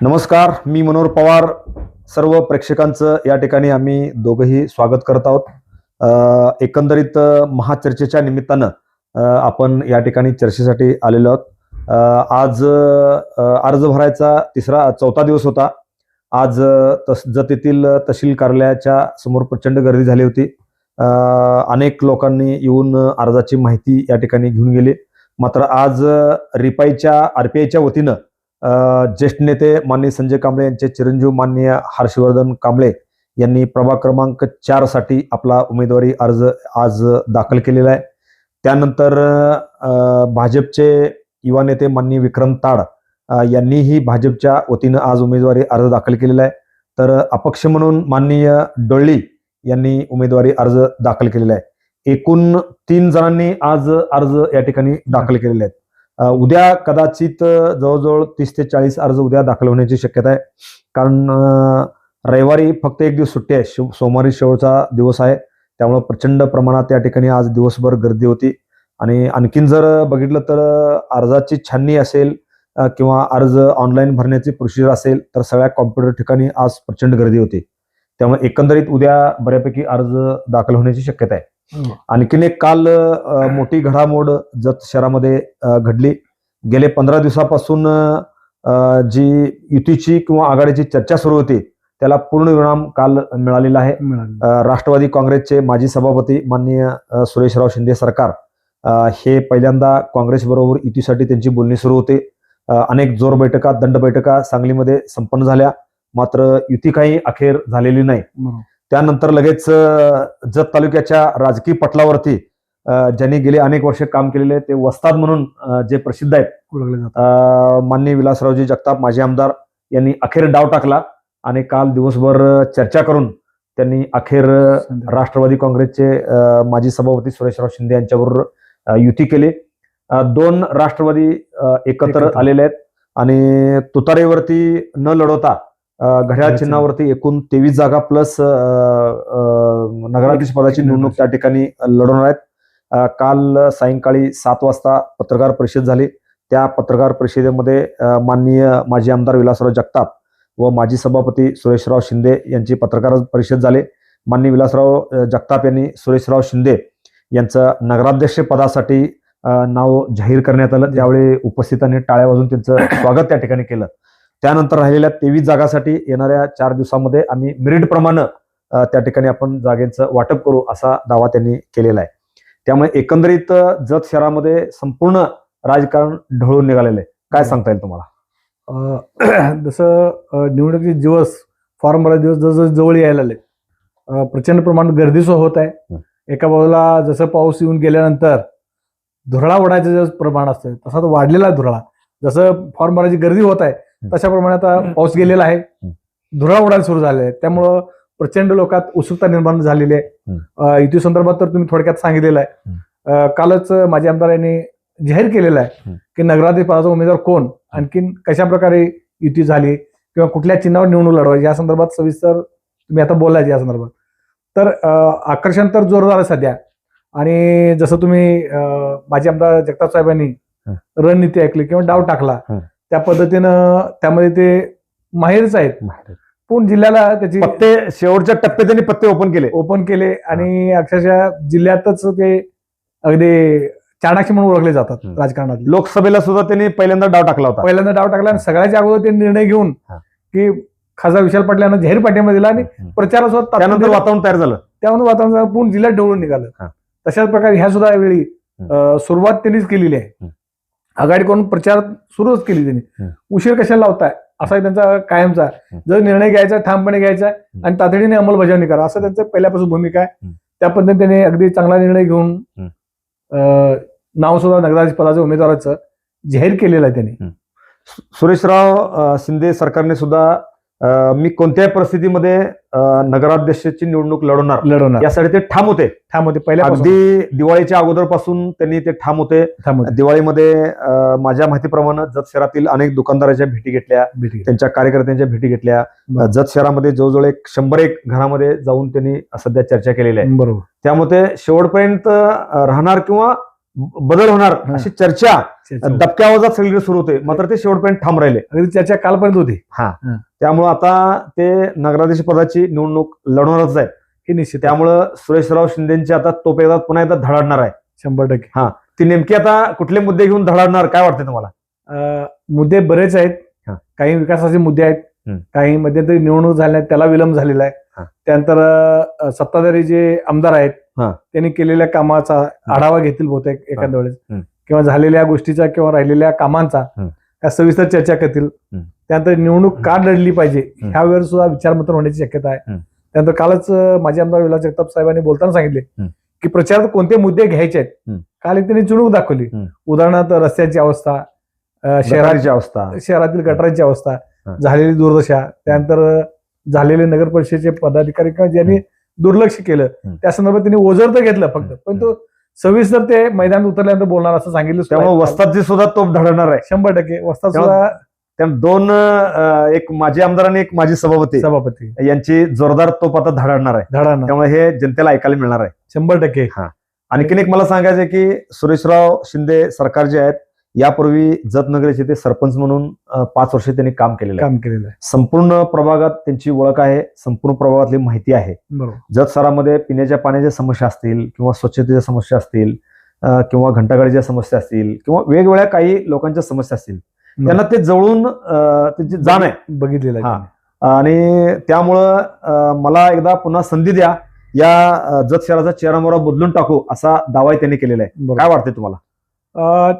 नमस्कार मी मनोहर पवार. सर्व प्रेक्षकांचं या ठिकाणी आम्ही दोघंही स्वागत करत आहोत. एकंदरीत महाचर्चेच्या निमित्तानं आपण या ठिकाणी चर्चेसाठी आलेलो आहोत. आज अर्ज भरायचा तिसरा चौथा दिवस होता. आज तस जत तहसील कार्यालयाच्या समोर प्रचंड गर्दी झाली होती. अनेक लोकांनी येऊन अर्जाची माहिती या ठिकाणी घेऊन गेली. मात्र आज अ, रिपाईच्या आरपीआयच्या वतीनं ज्येष्ठ नेते माननीय संजय कांबळे यांचे चिरंजीव माननीय हर्षवर्धन कांबळे यांनी प्रभाग क्रमांक चारसाठी आपला उमेदवारी अर्ज आज दाखल केलेला आहे. त्यानंतर भाजपचे युवा नेते माननीय विक्रम ताड यांनीही भाजपच्या वतीनं आज उमेदवारी अर्ज दाखल केलेला आहे. तर अपक्ष म्हणून माननीय डोळी यांनी उमेदवारी अर्ज दाखल केलेला आहे. एकूण तीन जणांनी आज अर्ज या ठिकाणी दाखल केलेले आहेत. उद्या कदाचित जवळजवळ तीस ते चाळीस अर्ज उद्या दाखल होण्याची शक्यता आहे. कारण रविवारी फक्त एक दिवस सुट्टी आहे. शिव सोमवारी शेवटचा दिवस आहे. त्यामुळे प्रचंड प्रमाणात त्या ठिकाणी आज दिवसभर गर्दी होती. आणि आणखीन जर बघितलं तर अर्जाची छाननी असेल किंवा अर्ज ऑनलाईन भरण्याची प्रोसिजर असेल तर सगळ्या कॉम्प्युटर ठिकाणी आज प्रचंड गर्दी होती. त्यामुळे एकंदरीत उद्या बऱ्यापैकी अर्ज दाखल होण्याची शक्यता आहे. आणखीन एक काल मोठी घडामोड जत शहरामध्ये घडली. गेले पंधरा दिवसापासून जी युतीची किंवा आघाडीची चर्चा सुरू होती त्याला पूर्ण विराम काल मिळालेला आहे. राष्ट्रवादी काँग्रेसचे माजी सभापती माननीय सुरेशराव शिंदे सरकार हे पहिल्यांदा काँग्रेस बरोबर युतीसाठी त्यांची बोलणी सुरू होती. अनेक जोर बैठका दंड बैठका सांगलीमध्ये संपन्न झाल्या. मात्र युती काही अखेर झालेली नाही. त्यानंतर लगेच जत तालुक्याच्या राजकीय पटलावरती ज्यांनी गेले अनेक वर्ष काम केलेले ते वस्ताद म्हणून जे प्रसिद्ध आहेत माननीय विलासरावजी जगताप माजी आमदार यांनी अखेर डाव टाकला आणि काल दिवसभर चर्चा करून त्यांनी अखेर राष्ट्रवादी काँग्रेसचे माजी सभापती सुरेशराव शिंदे यांच्याबरोबर युती केली. दोन राष्ट्रवादी एकत्र. आलेले आहेत आणि तुतारीवरती न लढवता घड्याळ चिन्हावरती एकूण तेवीस जागा प्लस नगराधीश पदाची निवडणूक त्या ठिकाणी लढवणार आहेत. काल सायंकाळी सात वाजता पत्रकार परिषद झाली. त्या पत्रकार परिषदेमध्ये माननीय माजी आमदार विलासराव जगताप व माजी सभापती सुरेशराव शिंदे यांची पत्रकार परिषद झाली. माननीय विलासराव जगताप यांनी सुरेशराव शिंदे यांचं नगराध्यक्ष पदासाठी नाव जाहीर करण्यात आलं. त्यावेळी उपस्थितांनी टाळ्या वाजून त्यांचं स्वागत त्या ठिकाणी केलं. त्यानंतर राहिलेल्या तेवीस जागासाठी येणाऱ्या चार दिवसामध्ये आम्ही मेरिट प्रमाणे अ, त्या ठिकाणी आपण जागेचं वाटप करू असा दावा त्यांनी केलेला आहे. त्यामुळे एकंदरीत जत शहरामध्ये संपूर्ण राजकारण ढळून निघालेलं आहे. काय सांगता येईल तुम्हाला? जसं निवडणुकीचे दिवस फॉर्म भरायचे दिवस जसं जवळ यायला अं, प्रचंड प्रमाणात गर्दीचं होत आहे. हं. एका बाजूला जसं पाऊस येऊन गेल्यानंतर धुरळा उडायचं जे प्रमाण असतं तसा तो वाढलेला आहे धुरळा. जसं फॉर्म भरायची गर्दी होत आहे हं. तशा प्रमाणे आता पाऊस गेलेला आहे. धुरळा उडायला सुरू झाले आहे त्यामुळं प्रचंड लोकात उत्सुकता निर्माण झालेली आहे युती संदर्भात तर तुम्ही थोडक्यात सांगितलेलं आहे कालच माझे आमदार यांनी जाहीर केलेला आहे. की नगराध्यक्ष पदाचा उमेदवार कोण आणखीन कशा प्रकारे युती झाली किंवा कुठल्या चिन्हावर निवडणूक लढवायची या संदर्भात सविस्तर तुम्ही आता बोलायचे या संदर्भात तर आकर्षण तर जोरदार आहे सध्या आणि जसं तुम्ही माजी आमदार जगताप साहेबांनी. रणनीती ऐकली किंवा डाव टाकला. त्या पद्धतीनं त्यामध्ये ते माहेरच आहेत पूर्ण जिल्ह्याला त्याची पत्ते शेवटच्या टप्प्यात त्यांनी पत्ते ओपन केले ओपन केले आणि अक्षरशः जिल्ह्यातच ते अगदी चाणाक्षी म्हणून ओळखले जातात. राजकारणात लोकसभेला सुद्धा त्यांनी पहिल्यांदा डाव टाकला होता पहिल्यांदा डाव टाकला आणि सगळ्याच्या अगोदर ते निर्णय घेऊन. की खासदार विशाल पाटील यांना जाहीर पाठिंबा दिला आणि. प्रचारासोबत त्यानंतर वातावरण तयार झालं त्यामुळे वातावरण पूर्ण जिल्ह्यात ढवळून निघालं. तशाच प्रकारे ह्या सुद्धा वेळी सुरुवात त्यांनीच केलेली आहे. आघाडी करून प्रचार सुरूच केली त्यांनी. उशीर कशाला लावताय? असा त्यांचा कायमचा. जर निर्णय घ्यायचा ठामपणे घ्यायचा आणि तातडीने अंमलबजावणी करा. असं त्यांचं पहिल्यापासून भूमिका आहे. त्या पद्धतीने त्यांनी अगदी चांगला निर्णय घेऊन नाव सुद्धा नगराध्यक्ष पदाच्या उमेदवाराचं जाहीर केलेलं आहे त्यांनी. सुरेशराव शिंदे सरकारने सुद्धा मी कोणत्याही परिस्थितीमध्ये नगराध्यक्षाची निवडणूक लढवणार. लढवणार. यासाठी ते ठाम होते. ठाम होते. पहिल्यापासून. अगदी दिवाळीच्या अगोदरपासून त्यांनी ते ठाम होते. दिवाळीमध्ये माझ्या माहितीप्रमाणे जत शहरातील अनेक दुकानदाराच्या भेटी घेतल्या. भेटी. त्यांच्या कार्यकर्त्यांच्या भेटी घेतल्या. जत शहरामध्ये जवळजवळ एक शंभर एक घरामध्ये जाऊन त्यांनी सध्या चर्चा केलेली आहे बरोबर. त्यामुळे शेवटपर्यंत राहणार किंवा बदल होणार. अशी चर्चा दबक्या आवाजात सगळीकडे सुरू होते मात्र ते शेवटपर्यंत ठाम राहिले. अगदी चर्चा कालपर्यंत होती. त्यामुळं आता ते नगराध्यक्ष पदाची निवडणूक लढवणारच आहेत. हे निश्चित आहे. त्यामुळं सुरेशराव शिंदेची आता तोप एकदा पुन्हा एकदा धडाडणार आहे. शंभर टक्के. ती नेमकी आता कुठले मुद्दे घेऊन धडाडणार काय वाटते तुम्हाला? मुद्दे बरेच आहेत. हा. काही विकासाचे मुद्दे आहेत. काही मध्यंतरी निवडणूक झाल्या त्याला विलंब झालेला आहे. हा. त्यानंतर सत्ताधारी जे आमदार आहेत हा. त्यांनी केलेल्या कामाचा आढावा घेतील बहुतेक एखाद्या वेळेस. किंवा झालेल्या गोष्टीचा किंवा राहिलेल्या कामांचा. त्या सविस्तर चर्चा करतील. त्यानंतर निवडणूक का लढली पाहिजे हम्म. ह्या वेळेस सुद्धा विचारमंथन होण्याची शक्यता आहे. त्यानंतर कालच माजी आमदार विलास जगताप साहेबांनी बोलताना सांगितले. की प्रचारात कोणते मुद्दे घ्यायचे आहेत. काल एक त्यांनी चुणूक दाखवली. उदाहरणार्थ रस्त्याची अवस्था शहराची अवस्था शहरातील गटारांची अवस्था. झालेली दुर्दशा त्यानंतर झालेले नगर परिषदेचे पदाधिकारी किंवा ज्यांनी दुर्लक्ष केलं. त्या संदर्भात त्यांनी ओझर तर घेतलं फक्त. पण तो सविस्तर ते मैदानात उतरल्यानंतर बोलणार असं सांगितलं त्यामुळे. वस्तादची सुद्धा तोप धडणार आहे. शंभर टक्के. वस्ताद सुद्धा त्या दोन एक माजी आमदार आणि एक माजी सभापती सभापती. यांची जोरदार तोप आता धडाडणार आहे. धडाना त्यामुळे हे जनतेला ऐकायला मिळणार आहे. शंभर टक्के. आणखीन एक मला सांगायचं की सुरेशराव शिंदे सरकार जे आहेत यापूर्वी जतनगरचे ते सरपंच म्हणून पाच वर्ष त्यांनी काम केलेलं आहे. काम केलेलं आहे. संपूर्ण प्रभागात त्यांची ओळख आहे संपूर्ण प्रभागातली माहिती आहे. जत शहरामध्ये पिण्याच्या पाण्याच्या समस्या असतील किंवा स्वच्छतेच्या समस्या असतील किंवा घंटागाडीच्या समस्या असतील किंवा वेगवेगळ्या काही लोकांच्या समस्या असतील त्यांना ते जवळून त्यांची जाण आहे. बघितलेलं. आहे आणि त्यामुळं मला एकदा पुन्हा संधी द्या या जत शहराचा चेहरामोहरा बदलून टाकू असा दावाही त्यांनी केलेला आहे. काय वाटते तुम्हाला?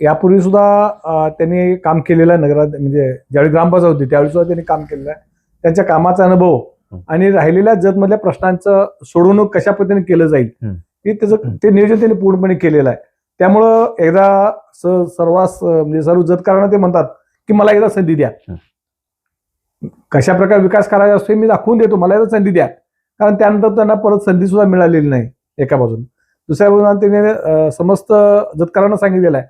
यापूर्वी सुद्धा त्यांनी काम केलेलं आहे नगरात म्हणजे ज्यावेळी ग्रामपंचायत होती त्यावेळी सुद्धा त्यांनी काम केलेलं आहे त्यांच्या कामाचा अनुभव. आणि राहिलेल्या जतमधल्या प्रश्नांचं सोडवणूक कशा पद्धतीने केलं जाईल हं. त्याचं. ते नियोजन त्यांनी पूर्णपणे केलेलं आहे त्यामुळं एकदा सर्वांस म्हणजे सर्व जतकारांना ते म्हणतात की मला एकदा संधी द्या. कशा प्रकारे विकास करायचा असतो मी दाखवून देतो मला एकदा संधी द्या कारण त्यानंतर त्यांना परत संधी सुद्धा मिळालेली नाही एका बाजून दुसऱ्या बाजूला त्याने समस्त जतकारांना सांगितलेलं आहे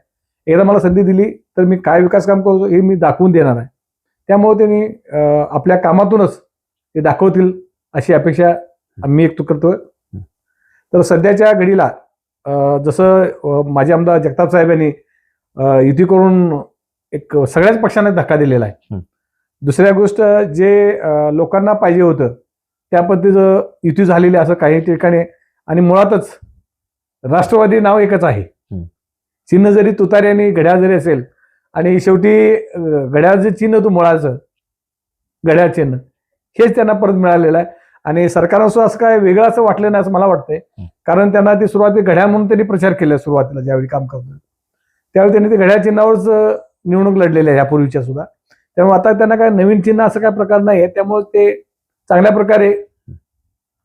एकदा मला संधी दिली तर मी काय विकास काम करतो हे मी दाखवून देणार आहे त्यामुळे त्यांनी आपल्या कामातूनच ते दाखवतील अशी अपेक्षा मी व्यक्त करतोय तर सध्याच्या घडीला जसं माजी आमदार जगताप साहेब यांनी युती करून एक सगळ्याच पक्षांना धक्का दिलेला आहे. दुसऱ्या गोष्ट जे लोकांना पाहिजे होतं त्या पद्धतीचं युती झालेली असं काही ठिकाणी आणि मुळातच राष्ट्रवादी नाव एकच आहे. चिन्ह जरी तुतारी आणि घड्याळ जरी असेल आणि शेवटी घड्याळचं चिन्ह तू मुळाचं घड्याळ चिन्ह हेच त्यांना परत मिळालेलं आहे. आणि सरकारनं सुद्धा असं काय वेगळं असं वाटलं नाही असं मला वाटतंय. कारण त्यांना ते सुरुवाती घड्याळ म्हणून त्यांनी प्रचार केला सुरुवातीला ज्यावेळी काम करतो त्यावेळी त्यांनी ते घड्याळ चिन्हावरच निवडणूक लढलेली आहे यापूर्वीच्या सुद्धा. त्यामुळे आता त्यांना काय नवीन चिन्ह असं काय प्रकार नाही आहे त्यामुळे ते चांगल्या प्रकारे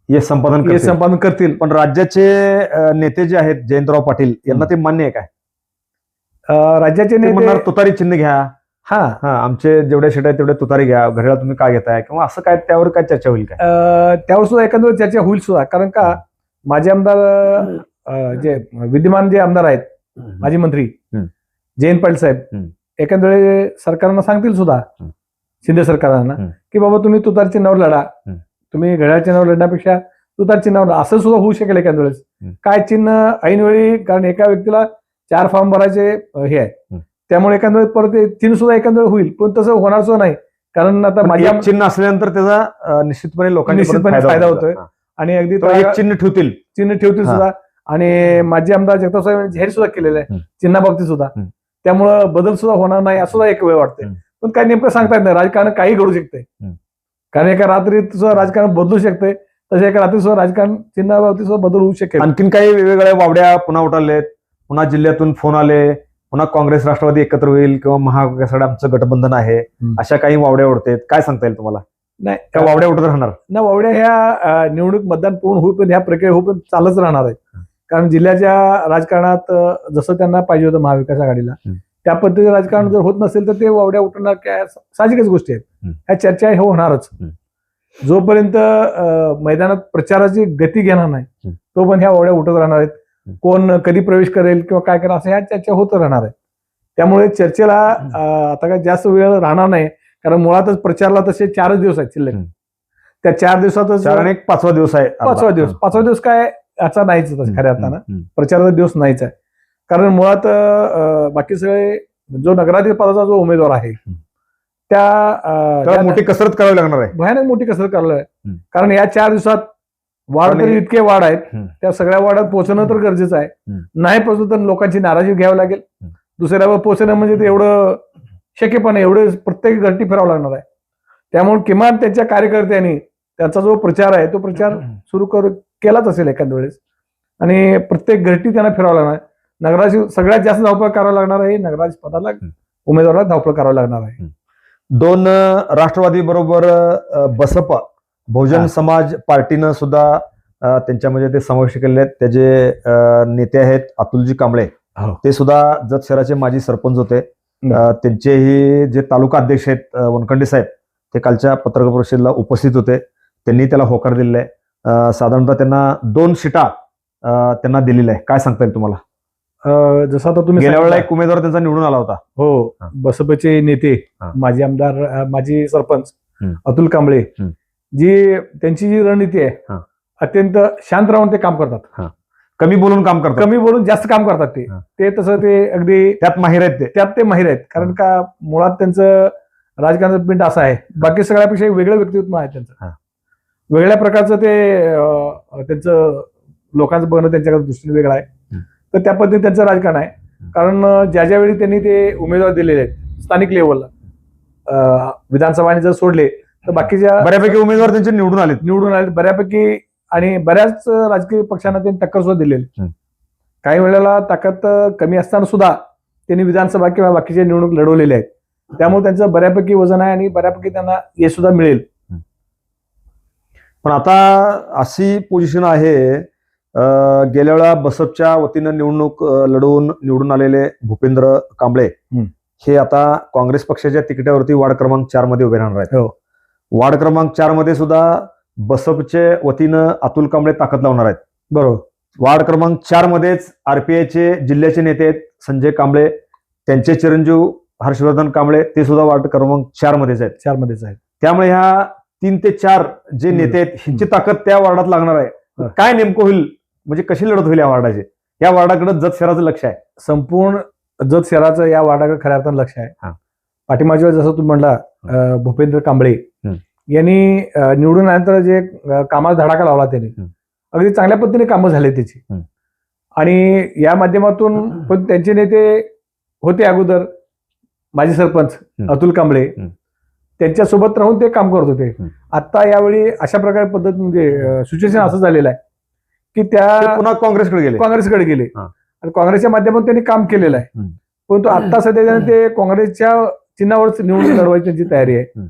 हे संपादन. संपादन करतील. पण राज्याचे नेते जे आहेत जयंतराव पाटील यांना ते मान्य आहे काय? राज्याचे नेते तुतारी चिन्ह घ्या हा हा आमचे जेवढे शेट आहेत तेवढे तुतारी घ्या घड्याळ तुम्ही काय घेताय किंवा असं काय त्यावर काय चर्चा होईल काय त्यावर सुद्धा एखाद्या वेळी चर्चा होईल सुद्धा कारण का माझे आमदार जे विद्यमान जे आमदार आहेत माजी मंत्री. जयंत पाटील साहेब वेळी सरकारनं सांगतील सुद्धा. शिंदे सरकारांना. की बाबा तुम्ही तुतार चिन्हावर लढा. तुम्ही घड्याळ चिन्हावर लढण्यापेक्षा तुतार चिन्हावर. असं सुद्धा होऊ शकेल एखाद्या वेळेस. काय चिन्ह ऐनवेळी कारण एका व्यक्तीला चार फॉर्म भरायचे हे आहे. त्यामुळे एखाद्या वेळेस परत ते चिन्ह सुद्धा एखाद्या होईल पण तसं होणार सुद्धा नाही. कारण आता माझ्या चिन्ह असल्यानंतर त्याचा निश्चितपणे लोकांना निश्चितपणे फायदा होतोय. आणि अगदी चिन्ह ठेवतील. चिन्ह ठेवतील. सुद्धा. आणि माजी आमदार जगताप साहेब जाहीर सुद्धा केलेलं आहे. हम्म. चिन्हाबाबतीत सुद्धा. त्यामुळं बदल सुद्धा होणार नाही असं सुद्धा एक वेळ वाटतंय. पण काय नेमकं सांगता येत नाही. राजकारण काही घडू शकते. कारण एका रात्रीत सुद्धा राजकारण बदलू शकते तसे एका रात्री सुद्धा राजकारण चिन्हाबाबतीत सुद्धा बदल होऊ शकेल. आणखीन काही वेगवेगळ्या वावड्या पुन्हा उठवलेत पुन्हा जिल्ह्यातून फोन आले पुन्हा काँग्रेस राष्ट्रवादी एकत्र होईल किंवा महाविकासाकडे आमचं गठबंधन आहे. अशा काही वावड्या उडतात काय सांगता येईल तुम्हाला नाही त्या वावड्या उठत राहणार ना वावड्या ह्या निवडणूक मतदान पूर्ण होईपर्यंत ह्या प्रक्रिया होईपर्यंत चालच राहणार आहे कारण जिल्ह्याच्या राजकारणात जसं त्यांना पाहिजे होतं महाविकास आघाडीला. त्या पद्धतीचं राजकारण जर होत नसेल तर ते वावड्या उठणार काय साहजिकच गोष्टी आहेत. ह्या चर्चा हे होणारच. जोपर्यंत मैदानात प्रचाराची गती घेणार नाही हम्म. तोपर्यंत ह्या वावड्या उठत राहणार आहेत. कोण कधी प्रवेश करेल किंवा काय करेल असं ह्या चर्चा होत राहणार आहे. त्यामुळे चर्चेला आता काय जास्त वेळ राहणार नाही कारण मुळातच प्रचारला तसे चारच दिवस आहेत शिल्लक. त्या चार दिवसातच एक पाचवा दिवस आहे पाचवा दिवस. पाचवा दिवस काय याचा नाहीच खऱ्या अर्थानं. प्रचाराचा दिवस नाहीच आहे. कारण मुळात बाकी सगळे जो नगराध्यक्ष पदाचा जो उमेदवार आहे त्या मोठी कसरत करावी लागणार आहे. भयानक मोठी कसरत हम्म. कारण या चार दिवसात वाढ तरी इतके वाढ आहेत. त्या सगळ्या वाढत पोहोचणं तर गरजेचं आहे. नाही पोहोचलं तर लोकांची नाराजी घ्यावी लागेल. दुसऱ्यावर पोहोचणं म्हणजे ते एवढं शक्य पण एवढे प्रत्येक घरटी फिरावं लागणार आहे. त्यामुळे किमान त्यांच्या कार्यकर्त्यांनी त्याचा जो प्रचार आहे तो प्रचार सुरू करू केलाच असेल एखाद्या वेळेस. आणि प्रत्येक घरटी त्यांना फिरावं लागणार आहे. नगराची सगळ्यात जास्त धावपळ करावं लागणार आहे. नगराज पदाला उमेदवाराला धावपळ करावं लागणार आहे. दोन राष्ट्रवादी बरोबर बसपा बहुजन. समाज पार्टीनं सुद्धा त्यांच्यामध्ये ते समाविष्ट केलेले आहेत त्याचे नेते आहेत अतुलजी कांबळे हो. ते सुद्धा जत शहराचे माजी सरपंच होते त्यांचेही जे तालुका अध्यक्ष आहेत वनखंडे साहेब ते कालच्या पत्रकार परिषदेला उपस्थित होते त्यांनी त्याला होकार दिलेला आहे साधारणतः त्यांना दोन सीटा अं, त्यांना दिलेल्या आहे काय सांगता येईल तुम्हाला जसं आता तुम्ही गेल्या वेळेला एक उमेदवार त्यांचा निवडून आला होता हो. बसपचे नेते. माजी आमदार माजी सरपंच. अतुल कांबळे. जी त्यांची जी रणनीती आहे हा. अत्यंत शांत राहून ते काम करतात. कमी बोलून काम करतात. कमी बोलून जास्त काम करतात ते. हा. ते तसं ते अगदी त्यात माहीर आहेत ते. त्यात ते माहीर आहेत. कारण का मुळात त्यांचं राजकारणाचं पिंड असं आहे. बाकी सगळ्यापेक्षा एक वेगळं व्यक्तित्व आहे हा. त्यांचं वेगळ्या प्रकारचं ते अं, त्यांचं लोकांचं बघणं त्यांच्याकडे दृष्टीने वेगळं आहे. हम्म. तर त्या पद्धतीने त्यांचं राजकारण आहे. कारण अं, ज्या ज्या वेळी त्यांनी ते उमेदवार दिलेले आहेत स्थानिक लेवलला विधानसभाने जर सोडले तर बाकीच्या बऱ्यापैकी उमेदवार त्यांचे निवडून आलेत. निवडून आले बऱ्यापैकी आणि बऱ्याच राजकीय पक्षांना त्यांनी टक्कर सुद्धा दिलेली. काही वेळेला ताकद कमी असताना सुद्धा त्यांनी विधानसभा किंवा बाकीच्या निवडणूक लढवलेल्या आहेत. त्यामुळे त्यांचं बऱ्यापैकी वजन आहे आणि बऱ्यापैकी त्यांना हे सुद्धा मिळेल. पण आता अशी पोझिशन आहे गेल्या वेळा बसपच्या वतीनं निवडणूक लढवून निवडून आलेले भूपेंद्र कांबळे. हे आता काँग्रेस पक्षाच्या तिकिटावरती वार्ड क्रमांक चारमध्ये उभे राहणार आहेत. हो. वार्ड क्रमांक चारमध्ये सुद्धा बसपचे वतीनं अतुल कांबळे ताकद लावणार आहेत. बरोबर. वार्ड क्रमांक चार मध्येच आरपीआयचे जिल्ह्याचे नेते आहेत संजय कांबळे त्यांचे चिरंजीव हर्षवर्धन कांबळे ते सुद्धा वार्ड क्रमांक चार मध्येच आहेत. चार मध्येच आहेत. त्यामुळे ह्या तीन ते चार जे. नेते आहेत ह्यांची ताकद त्या वार्डात लागणार आहे. काय नेमकं होईल? म्हणजे कशी लढत होईल या वार्डाची? या वार्डाकडे जत शहराचं लक्ष आहे. संपूर्ण जत शहराचं या वार्डाकडे खऱ्या अर्थानं लक्ष आहे. हा. पाठीमागच्या जसं तुम्ही म्हणला भूपेंद्र कांबळे. यांनी निवडून आल्यानंतर जे अं, कामाचा धडाका लावला त्यांनी. अगदी चांगल्या पद्धतीने कामं झाले त्याची. आणि या माध्यमातून पण त्यांचे नेते होते अगोदर माजी सरपंच. अतुल कांबळे. त्यांच्यासोबत राहून ते काम करत होते. आता यावेळी अशा प्रकारे पद्धत म्हणजे सिच्युएशन असं झालेलं आहे की त्या पुन्हा काँग्रेसकडे गेले काँग्रेसकडे गेले. आणि काँग्रेसच्या माध्यमातून त्यांनी काम केलेलं आहे. परंतु आता सध्या ते काँग्रेसच्या चिन्हावरच निवडणूक लढवायची त्यांची तयारी आहे.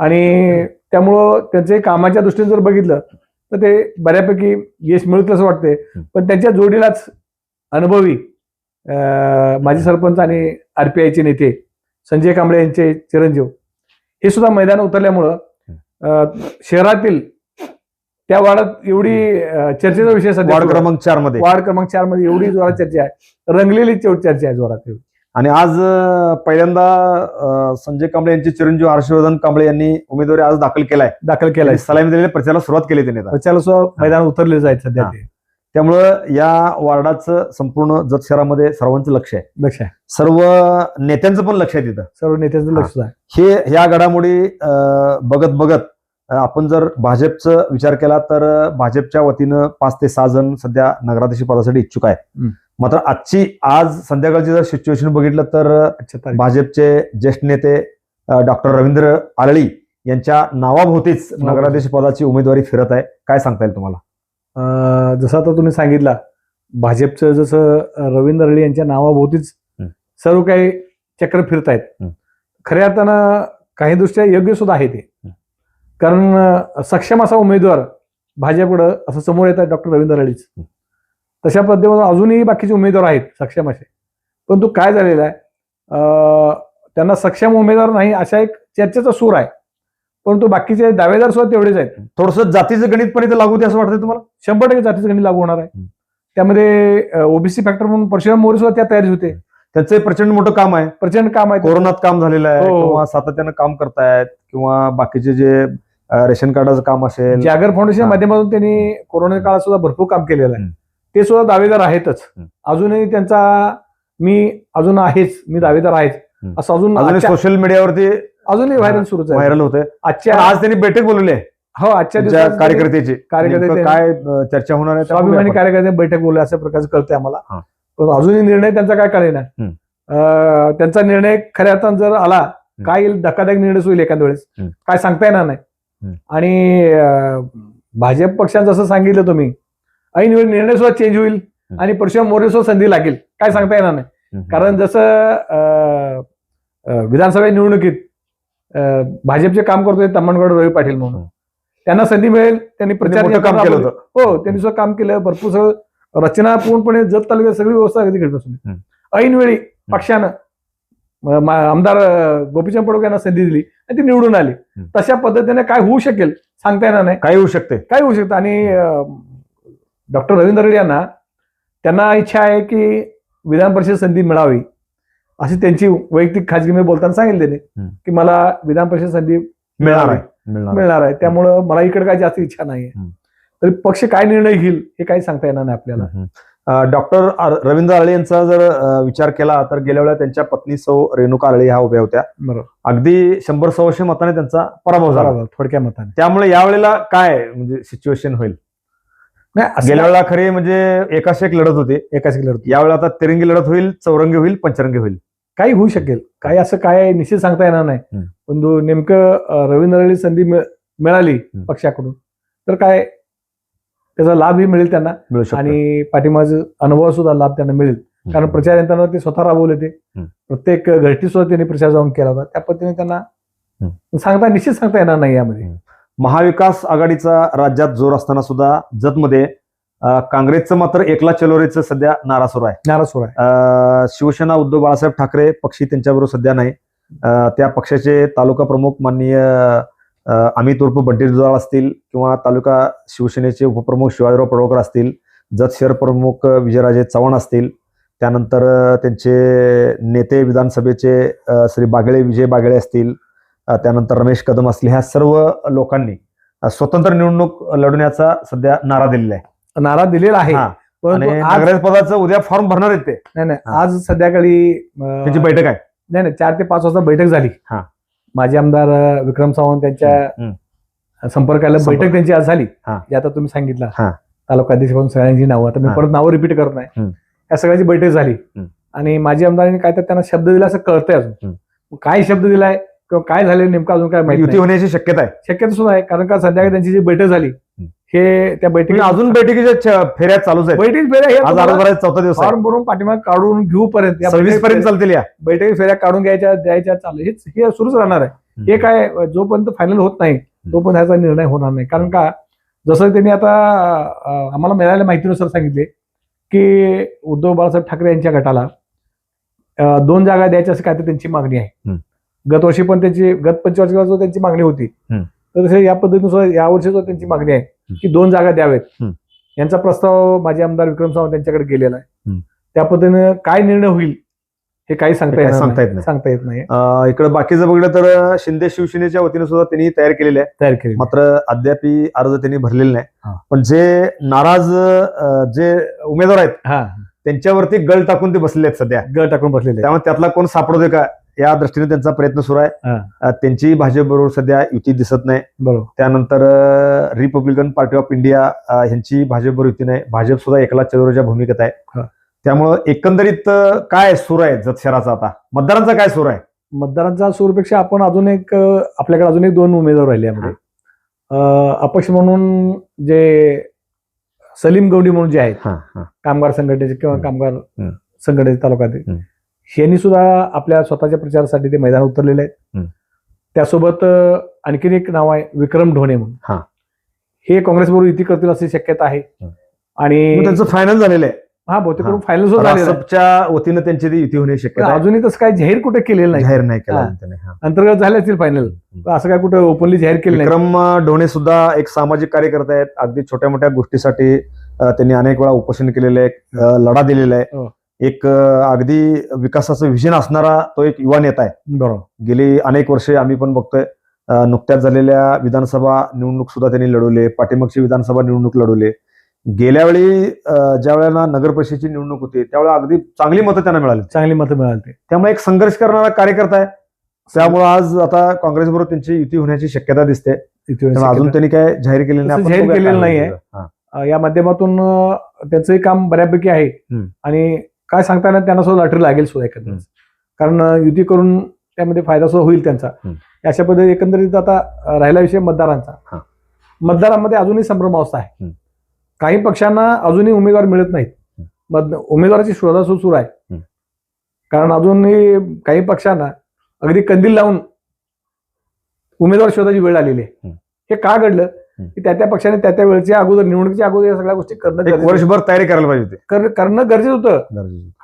आणि त्यामुळं त्यांचे कामाच्या दृष्टीने जर बघितलं तर ते बऱ्यापैकी यश मिळतं असं वाटतंय. पण त्यांच्या जोडीलाच अनुभवी माजी सरपंच आणि आरपीआयचे नेते संजय कांबळे यांचे चिरंजीव हे सुद्धा मैदान उतरल्यामुळं शहरातील त्या वार्डात एवढी चर्चेचा विषय सध्या वार्ड. क्रमांक चारमध्ये वार्ड क्रमांक चारमध्ये एवढी जोरात चर्चा आहे. रंगलेली चर्चा आहे जोरात आणि आज पहिल्यांदा संजय कांबळे यांचे चिरंजीव हर्षवर्धन कांबळे यांनी उमेदवारी आज दाखल केलाय. दाखल केलाय. सलामी दिलेल्या प्रचाराला सुरुवात केली त्यांनी सुद्धा मैदानात उतरले जायचं सध्या. ते. त्यामुळं या वार्डाचं संपूर्ण जत शहरामध्ये सर्वांचं लक्ष आहे. लक्ष आहे. सर्व नेत्यांचं पण लक्ष आहे तिथं. सर्व नेत्यांचं. लक्ष आहे. हे ह्या घडामोडी अं, बघत बघत अं, आपण जर भाजपचा विचार केला तर अं, भाजपच्या वतीनं पाच ते सहा जण सध्या नगराध्यक्ष पदासाठी इच्छुक आहे हम्म. मात्र आजची आज संध्याकाळची जर सिच्युएशन बघितलं तर. भाजपचे ज्येष्ठ नेते डॉक्टर रवींद्र आळळी यांच्या नावाभोवतीच नावाभोवती. नगराध्यक्ष पदाची उमेदवारी फिरत आहे काय सांगता येईल तुम्हाला जसं आता तुम्ही सांगितला भाजपचं जसं रवींद्र रळी यांच्या नावाभोवतीच. सर्व काही चक्र फिरतायत हं. खऱ्या अर्थानं काही दृष्ट्या योग्य सुद्धा आहे ते. कारण सक्षम असा उमेदवार भाजपकडं असं समोर येत आहे डॉक्टर रवींद्र हं. तशा पद्धतीने अजूनही बाकीचे उमेदवार आहेत सक्षम असे. परंतु काय झालेलं आहे त्यांना सक्षम उमेदवार नाही अशा एक चर्चेचा सूर आहे. परंतु बाकीचे दावेदार सुद्धा तेवढेच आहेत. थोडस जातीचं गणित पण इथं लागू होते असं वाटतं तुम्हाला? शंभर टक्के जातीचं गणित लागू होणार आहे. त्यामध्ये ओबीसी फॅक्टर म्हणून परशुराम मोरे सुद्धा त्या तयारीत होते. त्यांचं प्रचंड मोठं काम आहे. प्रचंड काम आहे. कोरोनात काम झालेलं आहे हो. किंवा सातत्यानं काम करतायत किंवा बाकीचे जे रेशन कार्डाचं काम असेल. जागर फाउंडेशन. माध्यमातून त्यांनी कोरोना काळात सुद्धा भरपूर काम केलेलं आहे. ते सुद्धा दावेदार आहेतच. अजूनही त्यांचा मी अजून आहेच मी दावेदार आहेच. असं अजून सोशल मीडियावरती अजूनही व्हायरल सुरूच आहे. व्हायरल होते आजच्या आज त्यांनी बैठक बोलवली आहे. हो आजच्या दिवसात कार्यकर्त्याची. कार्यकर्ते काय चर्चा होणार आहे स्वाभिमानी आपण. कार्यकर्ते बैठक बोलले अशा प्रकारचं कळतंय आम्हाला. अजूनही निर्णय त्यांचा काय कळेना. त्यांचा निर्णय खऱ्या अर्थानं जर आला काय येईल? धक्कादायक निर्णय होईल एखाद्या वेळेस. काय सांगता येणार नाही. आणि भाजप पक्षानं जसं सांगितलं तुम्ही ऐन वेळी निर्णय सुद्धा चेंज होईल. आणि परशुराम मोरे सुद्धा संधी लागेल काय सांगता येणार नाही. कारण जसं विधानसभा निवडणुकीत भाजपचे काम करतोय तम्मणगड रवी पाटील म्हणून. त्यांना संधी मिळेल त्यांनी प्रचार काम केलं. होतं हो त्यांनी सुद्धा काम केलं भरपूर सगळं रचना पूर्णपणे जत तालुक्यात सगळी व्यवस्था अगदी घडत हम्म. ऐनवेळी पक्षानं आमदार गोपीचंद पडोक यांना संधी दिली आणि ती निवडून आली. तशा पद्धतीने काय होऊ शकेल सांगता येणार नाही काही होऊ शकते काय होऊ शकतं आणि डॉक्टर रवींद्र रेड्डी यांना त्यांना इच्छा आहे की विधान परिषद संधी मिळावी अशी त्यांची वैयक्तिक खाजगीमध्ये बोलताना सांगितले त्यांनी. की मला विधान परिषद संधी मिळणार आहे मिळणार आहे. त्यामुळं मला इकडे काय जास्त इच्छा नाही हम्म. तरी पक्ष काय निर्णय घेईल हे काही सांगता येणार नाही आपल्याला. डॉक्टर रवींद्र आळे यांचा जर विचार केला तर गेल्या वेळेला त्यांच्या पत्नी सौ रेणुका आळे ह्या उभ्या होत्या. अगदी शंभर सव्वाशे मताने त्यांचा पराभव झाला. थोडक्या मताने. त्यामुळे यावेळेला काय म्हणजे सिच्युएशन होईल? नाही गेल्या वेळेला खरी म्हणजे एकाशी एक लढत होती. एकाच लढत यावेळेला आता तिरंगी लढत होईल चौरंगी होईल पंचरंगी होईल. काही होऊ शकेल. काही असं काय निश्चित सांगता येणार नाही. पण नेमकं रवींद्र संधी मिळ- मिळाली. पक्षाकडून तर काय त्याचा लाभही मिळेल त्यांना. आणि पाठीमागचा अनुभव सुद्धा लाभ त्यांना मिळेल. कारण प्रचार यंत्रणा ते स्वतः राबवले ते. प्रत्येक घरटी सुद्धा त्यांनी प्रचार जाऊन केला होता. त्या पद्धतीने त्यांना सांगता निश्चित सांगता येणार नाही यामध्ये. महाविकास आघाडीचा राज्यात जोर असताना सुद्धा जतमध्ये काँग्रेसचं मात्र एकला चलोरेचं सध्या नारा सुरू आहे नाराज सोडा आहे. शिवसेना उद्धव बाळासाहेब ठाकरे पक्षी त्यांच्याबरोबर सध्या नाही त्या पक्षाचे तालुका प्रमुख माननीय अमित उर्फ बंटी दुधाळ असतील किंवा तालुका शिवसेनेचे उपप्रमुख शिवाजीराव पडवकर असतील जत शहर प्रमुख विजयराजे चव्हाण असतील त्यानंतर त्यांचे नेते विधानसभेचे श्री बागळे विजय बागळे असतील त्यानंतर रमेश कदम असतील ह्या सर्व लोकांनी स्वतंत्र निवडणूक लढवण्याचा सध्या नारा दिलेला आहे नारा दिलेला आहे नगराध्यक्ष पदाचं उद्या फॉर्म भरणार आहेत ते नाही नाही. आज संध्याकाळी त्यांची बैठक आहे नाही नाही चार ते पाच वाजता बैठक झाली हा. माजी आमदार विक्रम सावंत हम्म. संपर्काला संपर्क. बैठक त्यांची आज झाली. जे आता तुम्ही सांगितलं हा. तालुका अध्यक्ष म्हणून सगळ्यांची नावं आता मी. परत नावं रिपीट करत नाही. या सगळ्याची बैठक झाली. आणि माजी आमदारांनी काय तर त्यांना शब्द दिला असं कळतंय अजून काय शब्द दिलाय किंवा काय झाले नेमकं अजून काय माहिती युती नाही. होण्याची शक्यता आहे. शक्यता सुद्धा आहे. कारण का संध्याकाळी त्यांची जी बैठक झाली हे त्या बैठकीत म्हणजे अजून बैठकीच्या फेऱ्या चालूच आहेत. बैठक फेऱ्या हे आज तुम्हाला चौथा दिवस फॉर्म भरून पाठीमाग काढून घेऊपर्यंत या सव्वीस बैठक पर्यंत चालतील या. बैठकी फेऱ्या काढून घ्यायच्या द्यायच्या चालू हेच हे सुरूच राहणार आहे. हे काय जोपर्यंत फायनल होत नाही तोपर्यंत ह्याचा निर्णय होणार नाही. कारण का जसं त्यांनी आता अं, आम्हाला मिळालेल्या माहितीनुसार सांगितले की उद्धव बाळासाहेब ठाकरे यांच्या गटाला अं, दोन जागा द्यायच्या असं काय तर त्यांची मागणी आहे. हम्म. गत वर्षी पण त्यांची गत पंचवर्षी त्यांची मागणी होती. तर तसे या पद्धतीनुसार यावर्षी सुद्धा त्यांची मागणी आहे की दोन जागा द्यावेत. यांचा प्रस्ताव माझे आमदार विक्रम सावंत यांच्याकडे गेलेला आहे. त्या पद्धतीने काय निर्णय होईल हे काही सांगता येणार सांगता येत नाही. सांगता येत नाही इकडे बाकीचं बघितलं तर शिंदे शिवसेनेच्या वतीने सुद्धा त्यांनी तयार केलेले आहे तयार केली मात्र अद्याप अर्ज त्यांनी भरलेले नाही. पण जे नाराज जे उमेदवार आहेत हा त्यांच्यावरती गळ टाकून ते बसले आहेत सध्या गळ टाकून बसलेले. त्यामुळे त्यातला कोण सापडतोय का या दृष्टीने त्यांचा प्रयत्न सुरू आहे. अं, त्यांची भाजप बरोबर सध्या युती दिसत नाही बरोबर त्यानंतर अं, रिपब्लिकन पार्टी ऑफ इंडिया अं, ह्यांची भाजपवर युती नाही भाजप सुद्धा एकला चंद्रच्या भूमिकेत आहे हा. त्यामुळं एकंदरीत अं, काय सूर आहे जत शहराचा आता मतदारांचा काय सूर आहे मतदारांचा सूरपेक्षा आपण अजून एक अ, आपल्याकडे अजून एक दोन उमेदवार राहिले यामध्ये अ, अपक्ष म्हणून जे सलीम गौडी म्हणून जे आहेत. कामगार संघटनेचे किंवा हम्म. कामगार हम्म. संघटनेचे तालुक्यातील हम्म. यांनी सुद्धा आपल्या स्वतःच्या प्रचारासाठी ते मैदान उतरलेले आहेत. त्यासोबत आणखीन एक नाव आहे विक्रम ढोणे म्हणून. हा. हे काँग्रेसबरोबर युती करतील अशी शक्यता आहे. आणि त्यांचं फायनल झालेलं आहे. हा बहुतेक हा. फायनल सुद्धा वतीनं त्यांची ती युती होण्याची शक्यता. अजूनही तसं काय जाहीर कुठे केलेलं नाही. जाहीर नाही केला. अंतर्गत झाले असतील फायनल असं काय कुठं ओपनली जाहीर केलं नाही. विक्रम ढोणे सुद्धा एक सामाजिक कार्यकर्ते आहेत. अगदी छोट्या मोठ्या गोष्टीसाठी त्यांनी अनेक वेळा उपोषण केलेलं आहे. लढा दिलेला आहे. हो. एक अगदी विकासाचं विजन असणारा तो एक युवा नेता आहे. बरोबर. गेली अनेक वर्षे आम्ही पण बघतोय नुकत्याच झालेल्या विधानसभा निवडणूक सुद्धा त्यांनी लढवले पाठीमागची विधानसभा निवडणूक लढवले. गेल्या वेळी ज्या वेळेला नगर परिषदेची निवडणूक होती त्यावेळेला अगदी चांगली मतं त्यांना मिळाली. चांगली मतं मिळाली. त्यामुळे एक संघर्ष करणारा कार्यकर्ता आहे. त्यामुळे आज आता काँग्रेसबरोबर त्यांची युती होण्याची शक्यता दिसते. अजून त्यांनी काय जाहीर केलेलं नाही जाहीर केलेलं नाहीये. या माध्यमातून त्यांचंही काम बऱ्यापैकी आहे. आणि काय सांगता येणार त्यांना सुद्धा लॉटरी लागेल सुद्धा एकंदरीत हम्म. कारण युती करून त्यामध्ये फायदा सुद्धा होईल त्यांचा. अशा पद्धती एकंदरीत आता राहिला विषय मतदारांचा हा. मतदारांमध्ये अजूनही संभ्रम अवस्था आहे. काही पक्षांना अजूनही उमेदवार मिळत नाहीत मत उमेदवाराची शोधाशोध सुरू आहे. कारण अजूनही काही पक्षांना अगदी कंदील लावून उमेदवार शोधाची वेळ आलेली आहे. हे का घडलं की त्या त्या पक्षाने त्या त्या वेळच्या अगोदर निवडणुकीच्या अगोदर या सगळ्या गोष्टी करणं वर्षभर तयारी करायला पाहिजे होती. कर- करणं गरजेचं होतं.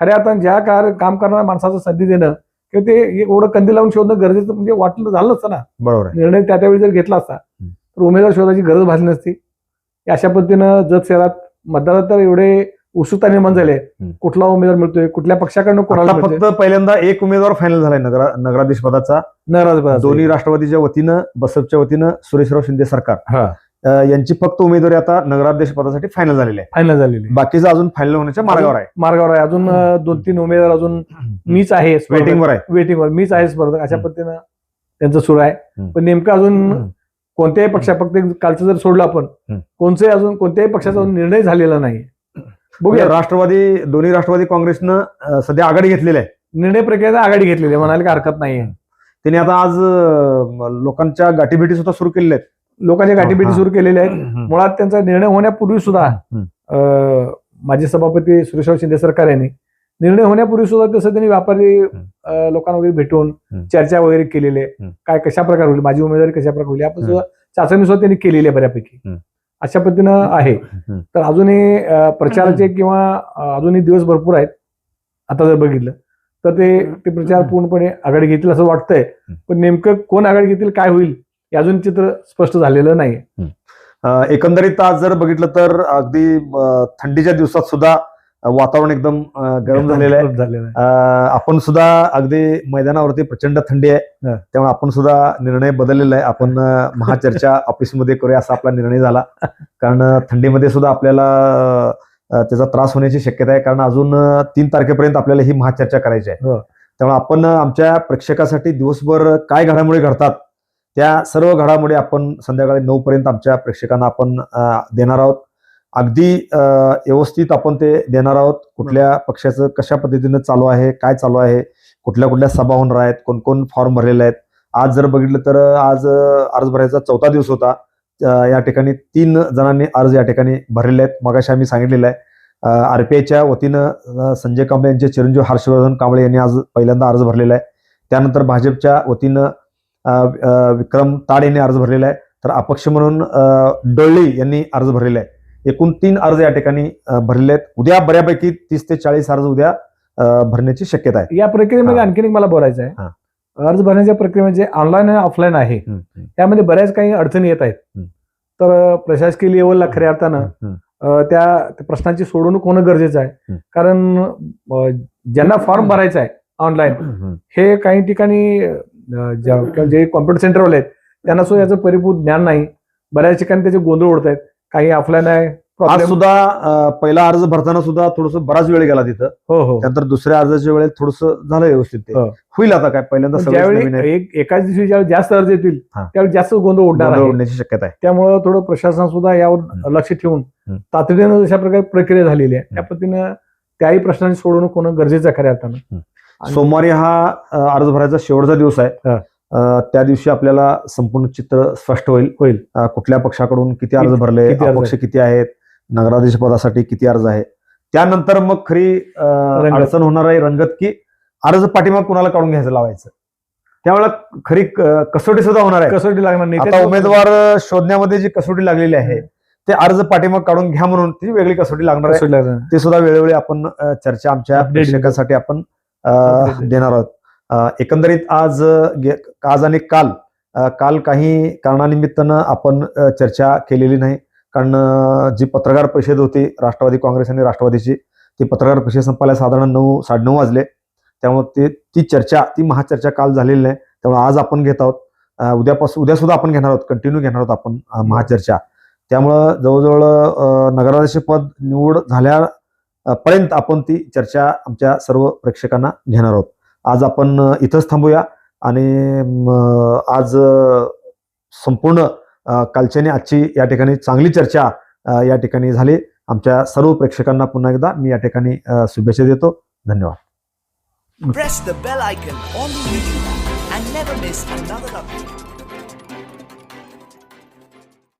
खऱ्या अर्थानं ज्या कार काम करणाऱ्या माणसाचं संधी देणं किंवा ते एवढं कंदी लावून शोधणं गरजेचं म्हणजे वाटलं झालं नसतं ना. बरोबर निर्णय त्या त्यावेळी जर घेतला असता तर उमेदवार शोधाची गरज भासली नसती. अशा पद्धतीनं जत शहरात मतदारात तर एवढे उत्सुकता निर्माण झाली. कुठला उमेदवार मिळतोय कुठल्या पक्षाकडनं कोणाला फक्त पहिल्यांदा एक उमेदवार फायनल झालाय नगरा नगराधीश पदाचा. बराच. दोन्ही राष्ट्रवादीच्या वतीनं बसपच्या वतीनं सुरेशराव शिंदे सरकार. हा. यांची फक्त उमेदवारी आता नगराध्यक्ष पदासाठी फायनल झालेली आहे. फायनल झालेली बाकीचं अजून फायनल होण्याच्या मार्गावर आहे. मार्गावर आहे. अजून दोन तीन उमेदवार अजून मीच आहे वेटिंगवर आहे. वेटिंगवर मीच आहे स्पर्धक. अशा. पद्धतीनं त्यांचं सुरू आहे. पण नेमकं अजून. कोणत्याही पक्षा फक्त कालचं जर सोडलं आपण. कोणत्याही अजून कोणत्याही पक्षाचा निर्णय झालेला नाही. बघूया. राष्ट्रवादी दोन्ही राष्ट्रवादी काँग्रेसनं सध्या आघाडी घेतलेली आहे. निर्णय प्रक्रियेत आघाडी घेतलेली आहे. म्हणायला काही हरकत नाहीये. त्यांनी आता आज लोकांच्या गाठीभेटी सुद्धा सुरू केलेल्या आहेत. लोकांच्या गाठीभेटी हा. सुरू केलेल्या आहेत. मुळात त्यांचा निर्णय होण्यापूर्वी सुद्धा माजी सभापती सुरेशराव शिंदे सरकार यांनी निर्णय होण्यापूर्वी सुद्धा तसं त्यांनी व्यापारी लोकांना वगैरे भेटून. चर्चा वगैरे केलेली आहे. काय कशा प्रकारे होईल माझी उमेदवारी कशा प्रकारे होईल आपण. सुद्धा चाचणी सुद्धा त्यांनी केलेली आहे बऱ्यापैकी. अशा पद्धतीनं आहे. तर अजूनही प्रचाराचे किंवा अजूनही दिवस भरपूर आहेत. आता जर बघितलं तर ते ते प्रचार पूर्णपणे आघाडी घेतील असं वाटतंय. पण नेमकं कोण आघाडी घेतील काय होईल हे अजून चित्र स्पष्ट झालेलं नाही. एकंदरीत आज जर बघितलं तर अगदी थंडीच्या दिवसात सुद्धा वातावरण एकदम गरम झालेलं आहे. आपण सुद्धा अगदी मैदानावरती प्रचंड थंडी आहे. त्यामुळे आपण सुद्धा निर्णय बदललेला आहे. आपण महाचर्चा ऑफिसमध्ये करूया असा आपला निर्णय झाला. कारण थंडीमध्ये सुद्धा आपल्याला त्याचा त्रास होण्याची शक्यता आहे. कारण अजून तीन तारखेपर्यंत आपल्याला ही महाचर्चा करायची आहे. हो. त्यामुळे आपण आमच्या प्रेक्षकासाठी दिवसभर काय घडामोडी घडतात त्या सर्व घडामोडी आपण संध्याकाळी नऊ पर्यंत आमच्या प्रेक्षकांना आपण देणार आहोत. अगदी व्यवस्थित आपण ते देणार आहोत. कुठल्या पक्षाचं कशा पद्धतीनं चालू आहे काय चालू आहे कुठल्या कुठल्या सभा होणार आहेत कोण कोण फॉर्म भरलेले आहेत. आज जर बघितलं तर आज अर्ज भरायचा चौथा दिवस होता. या ठिकाणी तीन जणांनी अर्ज या ठिकाणी भरलेले आहेत. मगाशी आम्ही सांगितलेलं आहे. आरपीआयच्या वतीनं संजय कांबळे यांचे चिरंजीव हर्षवर्धन कांबळे यांनी आज पहिल्यांदा अर्ज भरलेला आहे. त्यानंतर भाजपच्या वतीनं विक्रम ताड यांनी अर्ज भरलेला आहे तर अपक्ष म्हणून अं, डोळी यांनी अर्ज भरलेला आहे एकूण तीन अर्ज या ठिकाणी भरलेले आहेत उद्या बऱ्यापैकी तीस ते चाळीस अर्ज उद्या भरण्याची शक्यता आहे या प्रक्रियेमध्ये. आणखीन एक मला बोलायचं हा. आहे अर्ज भरण्याच्या प्रक्रियेमध्ये जे ऑनलाईन आणि ऑफलाईन आहे. त्यामध्ये बऱ्याच काही अडचणी येत आहेत. तर प्रशासकीय लेवलला खऱ्या अर्थानं त्या प्रश्नांची सोडवणूक होणं गरजेचं आहे. कारण ज्यांना फॉर्म भरायचा आहे ऑनलाईन. हे काही ठिकाणी ज्या- किंवा जे कॉम्प्युटर सेंटरवाले आहेत त्यांना सुद्धा याचं परिपूर्ण ज्ञान नाही. बऱ्याच ठिकाणी त्याचे गोंधळ उडत आहेत काही ऑफलाईन आहे आज सुद्धा पहिला अर्ज भरताना सुद्धा थोडस बराच वेळ गेला तिथं. हो हो. त्यानंतर दुसऱ्या अर्जाच्या वेळेत थोडस झालं व्यवस्थित ते. हो. होईल आता काय? पहिल्यांदा ज्यावेळी एकाच दिवशी ज्यावेळी जास्त अर्ज येतील. त्यावेळी जास्त गोंधळ उडणार उडण्याची शक्यता आहे. त्यामुळं थोडं प्रशासन सुद्धा यावर. लक्ष ठेवून. तातडीनं जशा प्रकारे प्रक्रिया झालेली आहे. त्या पद्धतीनं त्याही प्रश्नांची सोडवणूक होणं गरजेचं खऱ्या अर्थानं. सोमवारी हा अर्ज भरायचा शेवटचा दिवस आहे. त्या दिवशी आपल्याला संपूर्ण चित्र स्पष्ट होईल. होईल. कुठल्या पक्षाकडून किती अर्ज भरले अपक्ष किती आहेत नगराधीश पदासाठी किती अर्ज आहे. त्यानंतर मग खरी. अडचण होणार आहे रंगत की अर्ज पाठीमाग कुणाला काढून घ्यायचं लावायचं. त्यावेळेला खरी कसोटी सुद्धा होणार आहे. कसोटी लागणार नाही. आता उमेदवार शोधण्यामध्ये जी कसोटी लागलेली आहे ते अर्ज पाठीमाग काढून घ्या म्हणून ती वेगळी कसोटी लागणार आहे. ते सुद्धा वेळोवेळी आपण चर्चा आमच्या प्रेक्षकांसाठी आपण. देणार आहोत. एकंदरीत आज आज आणि काल काल काही कारणानिमित्तानं आपण चर्चा केलेली नाही. कारण जी पत्रकार परिषद होती राष्ट्रवादी काँग्रेस आणि राष्ट्रवादीची ती पत्रकार परिषद संपायला साधारण नऊ साडेनऊ वाजले. त्यामुळे ते ती चर्चा ती महाचर्चा काल झालेली नाही. त्यामुळे आज आपण घेत आहोत. उद्यापासून उद्या सुद्धा आपण घेणार आहोत. कंटिन्यू घेणार आहोत आपण महाचर्चा. त्यामुळं जवळजवळ नगराध्यक्ष पद निवड झाल्या पर्यंत आपण ती चर्चा आमच्या सर्व प्रेक्षकांना घेणार आहोत. आज आपण इथंच थांबूया आणि आज संपूर्ण कालच्याने आजची या ठिकाणी चांगली चर्चा या ठिकाणी झाली. आमच्या सर्व प्रेक्षकांना पुन्हा एकदा मी या ठिकाणी शुभेच्छा देतो. धन्यवाद.